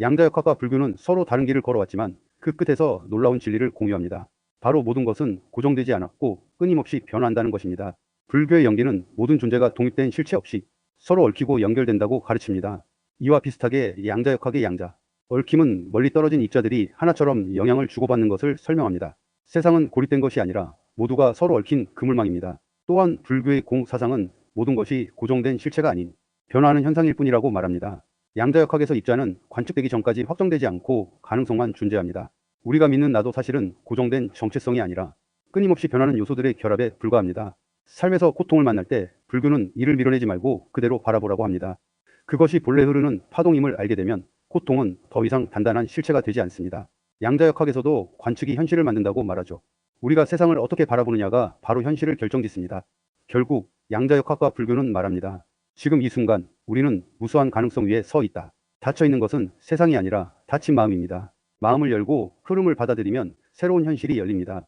양자역학과 불교는 서로 다른 길을 걸어왔지만 그 끝에서 놀라운 진리를 공유합니다. 바로 모든 것은 고정되지 않았고 끊임없이 변화한다는 것입니다. 불교의 연기는 모든 존재가 독립된 실체 없이 서로 얽히고 연결된다고 가르칩니다. 이와 비슷하게 양자역학의 양자, 얽힘은 멀리 떨어진 입자들이 하나처럼 영향을 주고받는 것을 설명합니다. 세상은 고립된 것이 아니라 모두가 서로 얽힌 그물망입니다. 또한 불교의 공사상은 모든 것이 고정된 실체가 아닌 변화하는 현상일 뿐이라고 말합니다. 양자역학에서 입자는 관측되기 전까지 확정되지 않고 가능성만 존재합니다. 우리가 믿는 나도 사실은 고정된 정체성이 아니라 끊임없이 변하는 요소들의 결합에 불과합니다. 삶에서 고통을 만날 때 불교는 이를 밀어내지 말고 그대로 바라보라고 합니다. 그것이 본래 흐르는 파동임을 알게 되면 고통은 더 이상 단단한 실체가 되지 않습니다. 양자역학에서도 관측이 현실을 만든다고 말하죠. 우리가 세상을 어떻게 바라보느냐가 바로 현실을 결정짓습니다. 결국 양자역학과 불교는 말합니다. 지금 이 순간 우리는 무수한 가능성 위에 서 있다. 닫혀 있는 것은 세상이 아니라 닫힌 마음입니다. 마음을 열고 흐름을 받아들이면 새로운 현실이 열립니다.